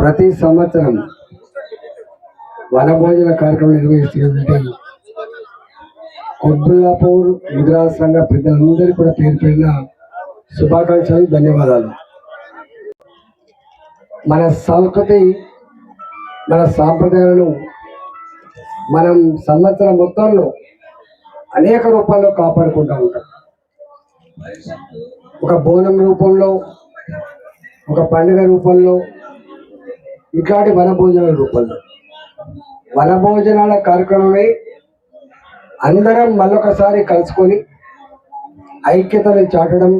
ప్రతి సంవత్సరం వనభోజన కార్యక్రమం నిర్వహిస్తున్నటువంటి కొద్దులాపూర్ ముద్రా సంఘ పెద్దలందరికీ కూడా పేరు పెరిగిన శుభాకాంక్షలు ధన్యవాదాలు. మన సంస్కృతి మన సాంప్రదాయాలను మనం సంవత్సరం మొత్తంలో అనేక రూపాల్లో కాపాడుకుంటూ ఉంటాం. ఒక బోనం రూపంలో ఒక పండుగ రూపంలో ఇట్లాంటి వనభోజనాల రూపంలో. వనభోజనాల కార్యక్రమమే అందరం మళ్ళొకసారి కలుసుకొని ఐక్యతను చాటడం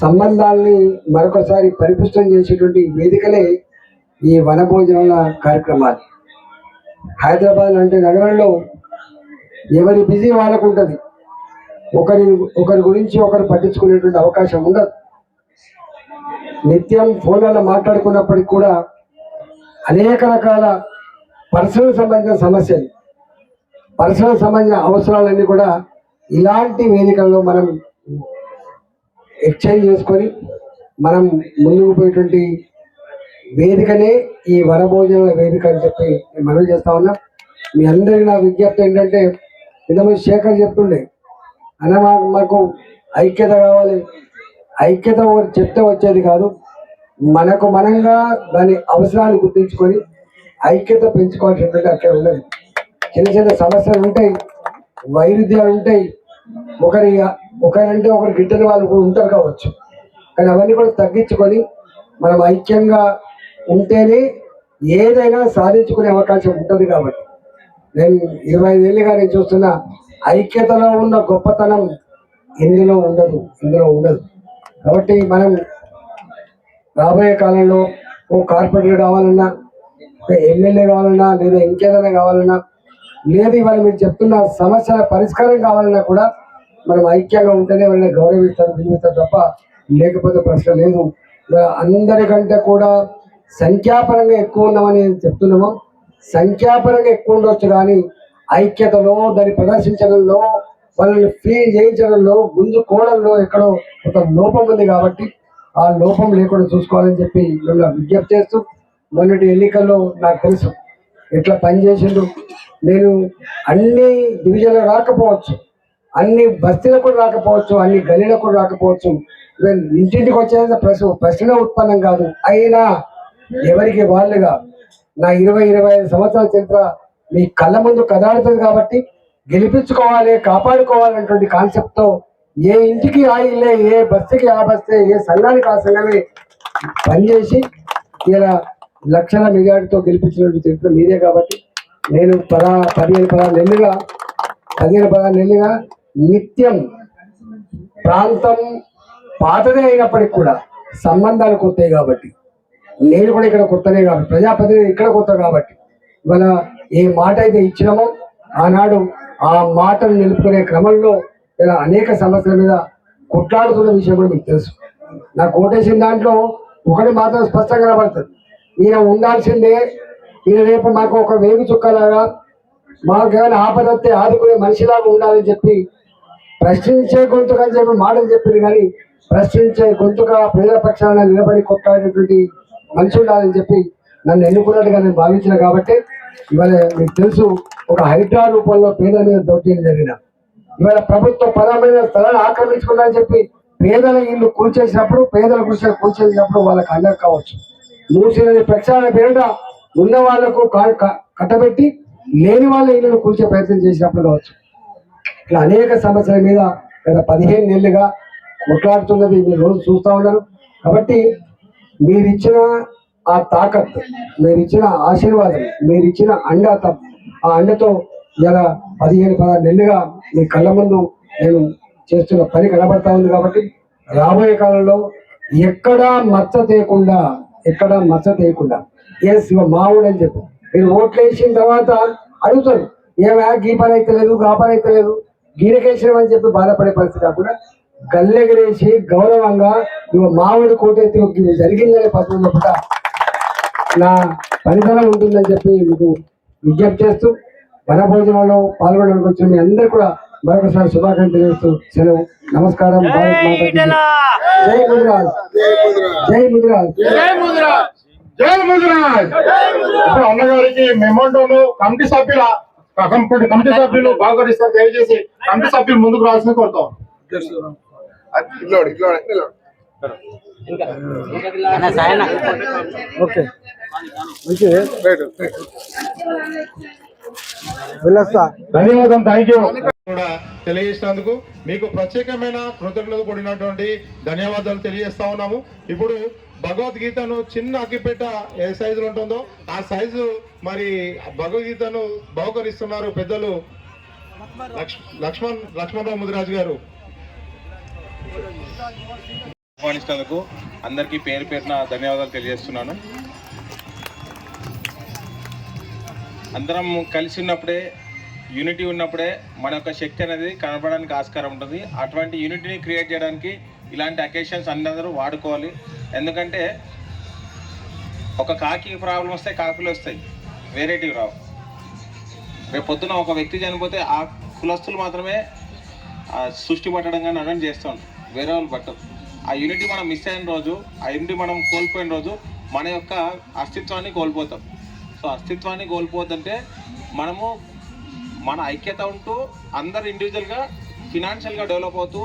సంబంధాలని మరొకసారి పరిపుష్టం చేసేటువంటి వేదికలే ఈ వనభోజనాల కార్యక్రమాలు. హైదరాబాద్ లాంటి నగరంలో ఎవరి బిజీ వాళ్ళకు ఉంటుంది ఒకరి ఒకరి గురించి ఒకరు పట్టించుకునేటువంటి అవకాశం ఉండదు. నిత్యం ఫోన్లలో మాట్లాడుకున్నప్పటికి కూడా అనేక రకాల పర్సనల్ సంబంధించిన సమస్యలు పర్సనల్ సంబంధించిన అవసరాలన్నీ కూడా ఇలాంటి వేదికల్లో మనం ఎక్స్చేంజ్ చేసుకొని మనం ముందుకు పోయేటువంటి వేదికనే ఈ వనభోజనాల వేదిక అని చెప్పి నేను మనవి చేస్తా ఉన్నా. మీ అందరికీ నా విజ్ఞప్తి ఏంటంటే ఇంతకుముందు శేఖర్ చెప్తుండే అన్న మాకు ఐక్యత కావాలి ఐక్యత చెప్తే వచ్చేది కాదు. మనకు మనంగా దాని అవసరాలు గుర్తించుకొని ఐక్యత పెంచుకోవాల్సినటువంటి అక్కడ ఉండదు చిన్న చిన్న సమస్యలు ఉంటాయి వైరుధ్యాలు ఉంటాయి. ఒకరి ఒకరంటే ఒకరు గిట్టని వాళ్ళు కూడా ఉంటారు కావచ్చు. కానీ అవన్నీ కూడా తగ్గించుకొని మనం ఐక్యంగా ఉంటేనే ఏదైనా సాధించుకునే అవకాశం ఉంటుంది కాబట్టి. నేను ఇరవై ఐదేళ్ళుగా నేను చూస్తున్న ఐక్యతలో ఉన్న గొప్పతనం ఇందులో ఉండదు ఇందులో ఉండదు. కాబట్టి మనం రాబోయే కాలంలో ఓ కార్పొరేటర్ కావాలన్నా ఒక ఎమ్మెల్యే కావాలన్నా లేదా ఇంకేదైనా కావాలన్నా లేదు ఇవాళ మీరు చెప్తున్న సమస్యల పరిష్కారం కావాలన్నా కూడా మనం ఐక్యంగా ఉంటేనే వాళ్ళని గౌరవిస్తారు విలువిస్తారు తప్ప లేకపోతే ప్రశ్న లేదు. అందరికంటే కూడా సంఖ్యాపరంగా ఎక్కువ ఉన్నామని చెప్తున్నాము. సంఖ్యాపరంగా ఎక్కువ ఉండొచ్చు కానీ ఐక్యతలో దాన్ని ప్రదర్శించడంలో వాళ్ళని ఫీల్ చేయించడంలో గుంజుకోవడంలో ఎక్కడో ఒక లోపం ఉంది కాబట్టి ఆ లోపం లేకుండా చూసుకోవాలని చెప్పి మిమ్మల్ని విజ్ఞప్తి చేస్తూ మొన్నటి ఎన్నికల్లో నాకు తెలుసు ఎట్లా పనిచేసిండు నేను అన్ని డివిజన్లు రాకపోవచ్చు అన్ని బస్తీలకు కూడా రాకపోవచ్చు అన్ని గలీలకు కూడా రాకపోవచ్చు. ఇంటింటికి వచ్చేది ప్రశ్న ప్రశ్న ఉత్పన్నం కాదు. అయినా ఎవరికి వాళ్ళుగా నా ఇరవై ఇరవై ఐదు సంవత్సరాల చరిత్ర మీ కళ్ళ ముందు కదాడుతుంది కాబట్టి గెలిపించుకోవాలి కాపాడుకోవాలనేటువంటి కాన్సెప్ట్తో ఏ ఇంటికి ఆ ఇల్లే ఏ బస్సుకి ఆ బస్తే ఏ సంఘానికి ఆ సంఘమే పనిచేసి ఇలా లక్షల మెజార్టీతో గెలిపించినటువంటి చరిత్ర మీదే కాబట్టి. నేను పదా పదిహేను పదహారు నెలలుగా పదిహేను పదహారు నెలలుగా నిత్యం ప్రాంతం పాతదే అయినప్పటికి కూడా సంబంధాలు కొత్తాయి కాబట్టి. నేను కూడా ఇక్కడ కొత్తనే కాబట్టి ప్రజాప్రతినిధి ఇక్కడ కొత్త కాబట్టి. ఇవాళ ఏ మాట అయితే ఇచ్చినామో ఆనాడు ఆ మాటను నిలుపుకునే క్రమంలో ఇలా అనేక సమస్యల మీద కొట్లాడుతున్న విషయం కూడా మీకు తెలుసు. నాకు కోటేసిన దాంట్లో ఒకటి మాత్రం స్పష్టంగా కనబడుతుంది. ఈయన ఉండాల్సిందే ఈయన రేపు మాకు ఒక వేగు చుక్కలాగా మాకు ఏమైనా ఆపద వస్తే ఆదుకునే మనిషిలాగా ఉండాలని చెప్పి ప్రశ్నించే గొంతుక అని చెప్పి మాటలు చెప్పింది కానీ ప్రశ్నించే గొంతుక ప్రజల పక్షాన నిలబడి కొట్లాడేటువంటి మనిషి ఉండాలని చెప్పి నన్ను ఎన్నుకున్నట్టుగా నేను భావించిన కాబట్టి ఇవాళ మీకు తెలుసు ఒక హైడ్రా రూపంలో పేద మీద దౌర్జన్యం జరిగిన ఇవాళ ప్రభుత్వ పరమైన స్థలాన్ని ఆక్రమించుకుందని చెప్పి పేదల ఇల్లు కూల్చేసినప్పుడు పేదల గురించి కూల్చేసినప్పుడు వాళ్ళకి అండర్ కావచ్చు. మూసిన ప్రక్షాళన పేరిట ఉన్న వాళ్ళకు కా- కట్టబెట్టి లేని వాళ్ళ ఇళ్ళను కూల్చే ప్రయత్నం చేసినప్పుడు కావచ్చు. ఇట్లా అనేక సమస్యల మీద గత పదిహేను నెలలుగా కొట్లాడుతున్నది మీరు రోజు చూస్తూ ఉన్నారు. కాబట్టి మీరిచ్చిన ఆ తాకత్ మీరిచ్చిన ఆశీర్వాదం మీరిచ్చిన అండ ఆ అండతో ఇలా పదిహేను పదహారు నెలలుగా మీ కళ్ళ ముందు నేను చేస్తున్న పని కనబడతా ఉంది కాబట్టి రాబోయే కాలంలో ఎక్కడా మచ్చ తేయకుండా ఎక్కడా మచ్చ తేయకుండా ఎస్ మావుడు అని చెప్పి. మీరు ఓట్లు వేసిన తర్వాత అడుగుతారు ఏమైనా గీ పని అయితే లేదు గా పని అయితే లేదు గీరకేశ్వరం అని చెప్పి బాధపడే పరిస్థితి కాకుండా గల్లెగిరేసి గౌరవంగా నువ్వు మామిడి కోటైతే జరిగిందనే పద్ధతిలో కూడా నా పనితనం ఉంటుందని చెప్పి మీకు విజ్ఞప్తి చేస్తూ వనభోజనంలో పాల్గొనడానికి వచ్చిన మీ అందరూ కూడా మరొకసారి శుభాకాంక్షలు తెలుస్తూ సెలవు. నమస్కారం. జై. జై. గుజరాత్ జై గుజరాత్ జై ముదిరాజ్. జై ముదిరాజ్. ఇప్పుడు అన్నగారికి మెమోండోను కమిటీ సభ్యుల కమిటీ సభ్యులు బాగరిస్తారు దయచేసి కమిటీ సభ్యులు ముందుకు రావాల్సిన కోరుతాం. ఓకే. ధన్యవాదం థ్యాంక్ యూ కూడా తెలియజేసినందుకు మీకు ప్రత్యేకమైన కృతజ్ఞత కూడినటువంటి ధన్యవాదాలు తెలియజేస్తా ఉన్నాము. ఇప్పుడు భగవద్గీతను చిన్న అగ్గిపెట్ట ఏ సైజులో ఉంటుందో ఆ సైజు మరి భగవద్గీతను బహుకరిస్తున్నారు పెద్దలు లక్ష్- లక్ష్మణ్ లక్ష్మణరావు ముదిరాజు గారు. ఆహ్వానిస్తున్నందుకు అందరికీ పేరు పేరున ధన్యవాదాలు తెలియజేస్తున్నాను. అందరం కలిసి ఉన్నప్పుడే యూనిటీ ఉన్నప్పుడే మన యొక్క శక్తి అనేది కనపడడానికి ఆస్కారం ఉంటుంది. అటువంటి యూనిటీని క్రియేట్ చేయడానికి ఇలాంటి అకేషన్స్ అందరూ వాడుకోవాలి. ఎందుకంటే ఒక కాకి ప్రాబ్లం వస్తే కాకులు వస్తాయి. వేరేటివి రావు. రేపు పొద్దున ఒక వ్యక్తి చనిపోతే ఆ కులస్తులు మాత్రమే సృష్టి పట్టడం కానీ అడం చేస్తూ ఉంటారు. వేరే వాళ్ళు పట్టరు. ఆ యూనిటీ మనం మిస్ అయిన రోజు ఆ యూనిటీ మనం కోల్పోయిన రోజు మన యొక్క అస్తిత్వాన్ని కోల్పోతాం. సో అస్తిత్వాన్ని కోల్పోతుంటే మనము మన ఐక్యత ఉంటూ అందరు ఇండివిజువల్గా ఫినాన్షియల్గా డెవలప్ అవుతూ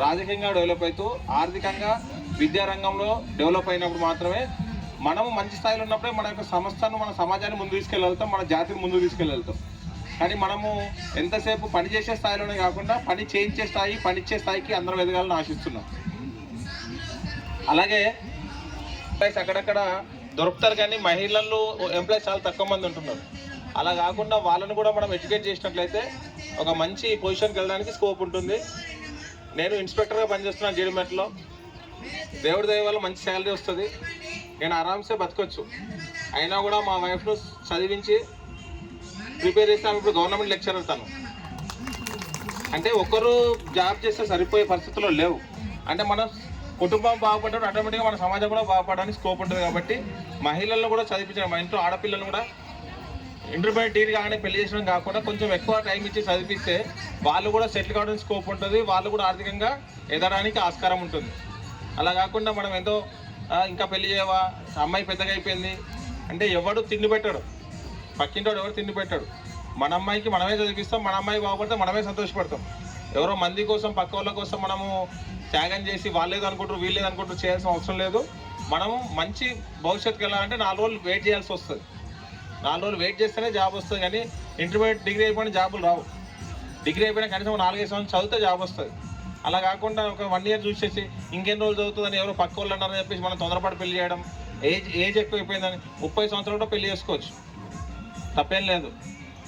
రాజకీయంగా డెవలప్ అవుతూ ఆర్థికంగా విద్యారంగంలో డెవలప్ అయినప్పుడు మాత్రమే మనము మంచి స్థాయిలో ఉన్నప్పుడే మన యొక్క సంస్థను మన సమాజాన్ని ముందు తీసుకెళ్ళగలుగుతాం మన జాతిని ముందు తీసుకెళ్ళగలుగుతాం కానీ మనము ఎంతసేపు పని చేసే స్థాయిలోనే కాకుండా పని చేయించే స్థాయి పనిచ్చే స్థాయికి అందరం ఎదగాలని ఆశిస్తున్నాం. అలాగే అక్కడక్కడ దొరుకుతారు కానీ మహిళలు ఎంప్లాయీస్ చాలా తక్కువ మంది ఉంటున్నారు. అలా కాకుండా వాళ్ళని కూడా మనం ఎడ్యుకేట్ చేసినట్లయితే ఒక మంచి పొజిషన్కి వెళ్ళడానికి స్కోప్ ఉంటుంది. నేను ఇన్స్పెక్టర్గా పనిచేస్తున్నాను జీడిమెట్లో. దేవుడి దయ వల్ల మంచి శాలరీ వస్తుంది. నేను ఆరామ్సే బతకొచ్చు. అయినా కూడా మా వైఫ్ను చదివించి ప్రిపేర్ చేస్తాను. ఇప్పుడు గవర్నమెంట్ లెక్చరర్ తను. అంటే ఒకరు జాబ్ చేస్తే సరిపోయే పరిస్థితుల్లో లేవు. అంటే మనం కుటుంబం బాగుపడడం ఆటోమేటిక్గా మన సమాజం కూడా బాగుపడడానికి స్కోప్ ఉంటుంది కాబట్టి మహిళలను కూడా చదివించడం మా ఇంట్లో ఆడపిల్లలు కూడా ఇంటర్మీడియట్ డిగ్రీ కాగానే పెళ్ళి చేసడం కాకుండా కొంచెం ఎక్కువ టైం ఇచ్చి చదివిస్తే వాళ్ళు కూడా సెటిల్ కావడానికి స్కోప్ ఉంటుంది వాళ్ళు కూడా ఆర్థికంగా ఎదగడానికి ఆస్కారం ఉంటుంది. అలా కాకుండా మనం ఎంతో ఇంకా పెళ్ళి చేయవా? అమ్మాయి పెద్దగా అయిపోయింది అంటే ఎవడు తిండి పెట్టాడు. పక్కింటోడు ఎవరు తిండి పెట్టాడు. మన అమ్మాయికి మనమే చదివిస్తాం మన అమ్మాయి బాగుపడితే మనమే సంతోషపడతాం. ఎవరో మంది కోసం పక్క వాళ్ళ కోసం మనము త్యాగం చేసి వాళ్ళేది అనుకుంటారు వీళ్ళేది అనుకుంటారు చేయాల్సిన అవసరం లేదు. మనము మంచి భవిష్యత్తుకి వెళ్ళాలంటే నాలుగు రోజులు వెయిట్ చేయాల్సి వస్తుంది. నాలుగు రోజులు వెయిట్ చేస్తేనే జాబ్ వస్తుంది కానీ ఇంటర్మీడియట్ డిగ్రీ అయిపోయిన జాబులు రావు. డిగ్రీ అయిపోయినా కనీసం నాలుగైదు సంవత్సరం చదివితే జాబ్ వస్తుంది. అలా కాకుండా ఒక వన్ ఇయర్ చూసేసి ఇంకెన్ని రోజులు చదువుతుందని ఎవరో పక్క వాళ్ళు అన్నారని చెప్పేసి మనం తొందరపడి పెళ్ళి చేయడం ఏజ్ ఏజ్ ఎక్కువైపోయిందని ముప్పై సంవత్సరాలు కూడా పెళ్ళి చేసుకోవచ్చు. తప్పేం లేదు.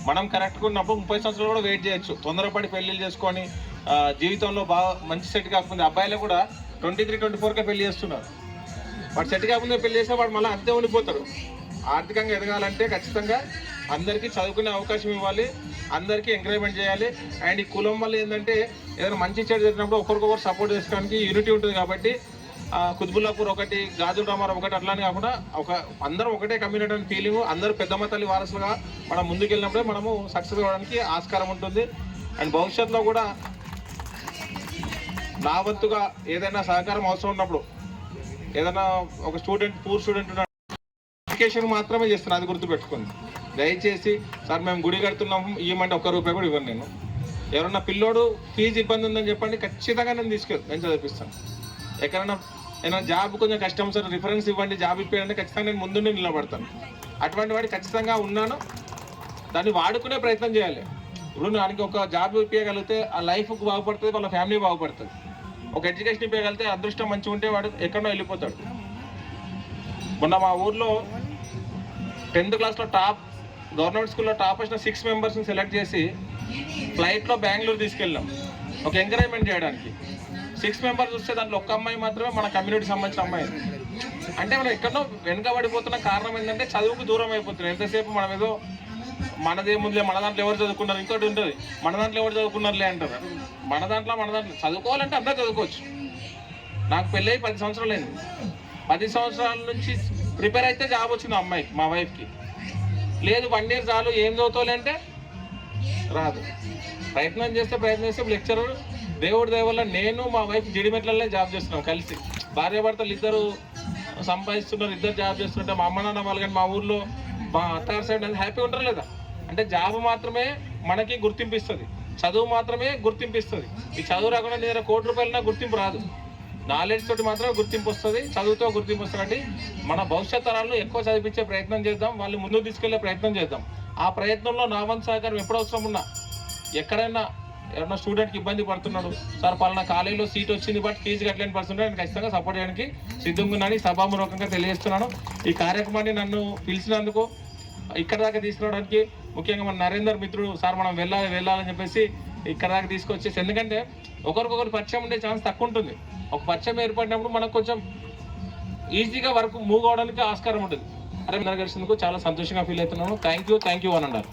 మనం కరెక్ట్గా ఉన్నప్పుడు ముప్పై సంవత్సరాలు కూడా వెయిట్ చేయొచ్చు. తొందరపడి పెళ్ళిళ్ళు చేసుకొని జీవితంలో బాగా మంచి సెట్ కాకపోతే అబ్బాయిలు కూడా ట్వంటీ త్రీ ట్వంటీ ఫోర్కే పెళ్ళి చేస్తున్నారు. వాడు సెట్ కాకుండా పెళ్ళి చేస్తే వాడు మళ్ళీ అంతే ఉండిపోతారు ఆర్థికంగా ఎదగాలంటే ఖచ్చితంగా అందరికీ చదువుకునే అవకాశం ఇవ్వాలి అందరికీ ఎంకరేజ్మెంట్ చేయాలి. అండ్ ఈ కులం వల్ల ఏంటంటే ఏదైనా మంచి చెడు జరిగినప్పుడు ఒకరికొకరు సపోర్ట్ చేసుకోవడానికి యూనిటీ ఉంటుంది కాబట్టి ఆ, కుత్బుల్లాపూర్ ఒకటి గాజుల రామారావు ఒకటి అట్లానే కాకుండా ఒక అందరం ఒకటే కమ్యూనిటీ అని ఫీలింగ్ అందరూ పెద్దమ్మ తల్లి వారసులుగా మనం ముందుకెళ్ళినప్పుడే మనము సక్సెస్ అవ్వడానికి ఆస్కారం ఉంటుంది. అండ్ భవిష్యత్తులో కూడా నా వంతుగా ఏదైనా సహకారం అవసరం ఉన్నప్పుడు ఏదైనా ఒక స్టూడెంట్ పూర్ స్టూడెంట్ ఉన్నాడు ఎడ్యుకేషన్ మాత్రమే చేస్తాను అది గుర్తుపెట్టుకోండి. దయచేసి సార్ మేము గుడి కడుతున్నాము ఇవ్వమంటే ఒక్క రూపాయి కూడా ఇవ్వను నేను. ఎవరన్నా పిల్లోడు ఫీజు ఇబ్బంది ఉందని చెప్పండి ఖచ్చితంగా నేను తీసుకెళ్ళి నేను చదివిస్తాను ఎక్కడైనా ఏదైనా జాబ్ కొంచెం కష్టం సార్ రిఫరెన్స్ ఇవ్వండి జాబ్ ఇప్పించండి ఖచ్చితంగా నేను ముందుండి నిలబడతాను. అటువంటి వాడు ఖచ్చితంగా ఉన్నాను దాన్ని వాడుకునే ప్రయత్నం చేయాలి. ఇప్పుడు దానికి ఒక జాబ్ ఇప్పించగలిగితే ఆ లైఫ్కు బాగుపడుతుంది వాళ్ళ ఫ్యామిలీ బాగుపడుతుంది. ఒక ఎడ్యుకేషన్ ఇవ్వగలిగితే అదృష్టం మంచిగా ఉంటే వాడు ఎక్కడో వెళ్ళిపోతాడు. మొన్న మా ఊర్లో టెన్త్ క్లాస్లో టాప్ గవర్నమెంట్ స్కూల్లో టాప్ వచ్చిన సిక్స్ మెంబర్స్ని సెలెక్ట్ చేసి ఫ్లైట్లో బెంగళూరు తీసుకెళ్ళాం. ఒక ఎంకరేజ్మెంట్ చేయడానికి. సిక్స్ మెంబర్స్ వస్తే దాంట్లో ఒక్క అమ్మాయి మాత్రమే మన కమ్యూనిటీ సంబంధించిన అమ్మాయి. అంటే మనం ఎక్కడో వెనుకబడిపోతున్న కారణం ఏంటంటే చదువుకు దూరం అయిపోతున్నాం. ఎంతసేపు మనం ఏదో మనదేముందిలే మన దాంట్లో ఎవరు చదువుకున్నారు? ఇంకోటి ఉంటుంది. మన దాంట్లో ఎవరు చదువుకున్నారులే అంటారు. మన దాంట్లో మన దాంట్లో. చదువుకోవాలంటే అందరూ చదువుకోవచ్చు. నాకు పెళ్ళి పది సంవత్సరాలు అయింది. పది సంవత్సరాల నుంచి ప్రిపేర్ అయితే జాబ్ వచ్చింది అమ్మాయికి మా వైఫ్కి. లేదు వన్ ఇయర్ చాలు. ఏం చదువుతావులే అంటే రాదు. ప్రయత్నం చేస్తే ప్రయత్నం చేస్తే లెక్చరర్. దేవుడి దేవుళ్ళ నేను మా వైఫ్ జిడిమెట్లనే జాబ్ చేస్తున్నాం కలిసి. భార్యాభర్తలు ఇద్దరు సంపాదిస్తున్నారు ఇద్దరు జాబ్ చేస్తుంటే మా అమ్మ నాన్న వాళ్ళు కానీ మా ఊర్లో మా అత్తగారి సైడ్ అది హ్యాపీగా ఉంటారు లేదా? అంటే జాబ్ మాత్రమే మనకి గుర్తింపిస్తుంది. చదువు మాత్రమే గుర్తింపు ఇస్తుంది ఈ చదువు రాకుండా నీ దగ్గర కోటి రూపాయలన్నా గుర్తింపు రాదు. నాలెడ్జ్ తోటి మాత్రమే గుర్తింపు వస్తుంది చదువుతో గుర్తింపు వస్తుంది మన భవిష్యత్ తరాలను ఎక్కువ చదివించే ప్రయత్నం చేద్దాం. వాళ్ళు ముందుకు తీసుకెళ్ళే ప్రయత్నం చేద్దాం. ఆ ప్రయత్నంలో నా వంతు సహకారం ఎప్పుడు అవసరం ఉన్నా? ఎక్కడైనా ఎవరైనా స్టూడెంట్కి ఇబ్బంది పడుతున్నాడు. సార్ పలానా కాలేజీలో సీట్ వచ్చింది బట్ ఫీజు కట్టలేని పర్సన్ నేను ఖచ్చితంగా సపోర్ట్ చేయడానికి సిద్ధంగా ఉన్నాను సభాముఖంగా తెలియజేస్తున్నాను. ఈ కార్యక్రమాన్ని నన్ను పిలిచినందుకు ఇక్కడ దాకా తీసుకురావడానికి ముఖ్యంగా మన నరేందర్ మిత్రుడు సార్ మనం వెళ్ళాలి వెళ్ళాలని చెప్పేసి ఇక్కడ దాకా తీసుకొచ్చేసి ఎందుకంటే ఒకరికొకరు పరిచయం ఉండే ఛాన్స్ తక్కువ ఉంటుంది. ఒక పరిచయం ఏర్పడినప్పుడు మనకు కొంచెం ఈజీగా వర్క్ మూవ్ అవడానికి ఆస్కారం ఉంటుంది. అరే అందరు కలిసినందుకు చాలా సంతోషంగా ఫీల్ అవుతున్నాను. థ్యాంక్ యూ థ్యాంక్ యూ అని అన్నారు.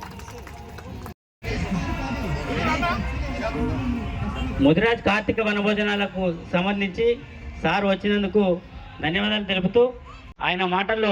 ముదిరాజ్ కార్తీక వనభోజనాలకు సంబంధించి సార్ వచ్చినందుకు ధన్యవాదాలు తెలుపుతూ ఆయన మాటల్లో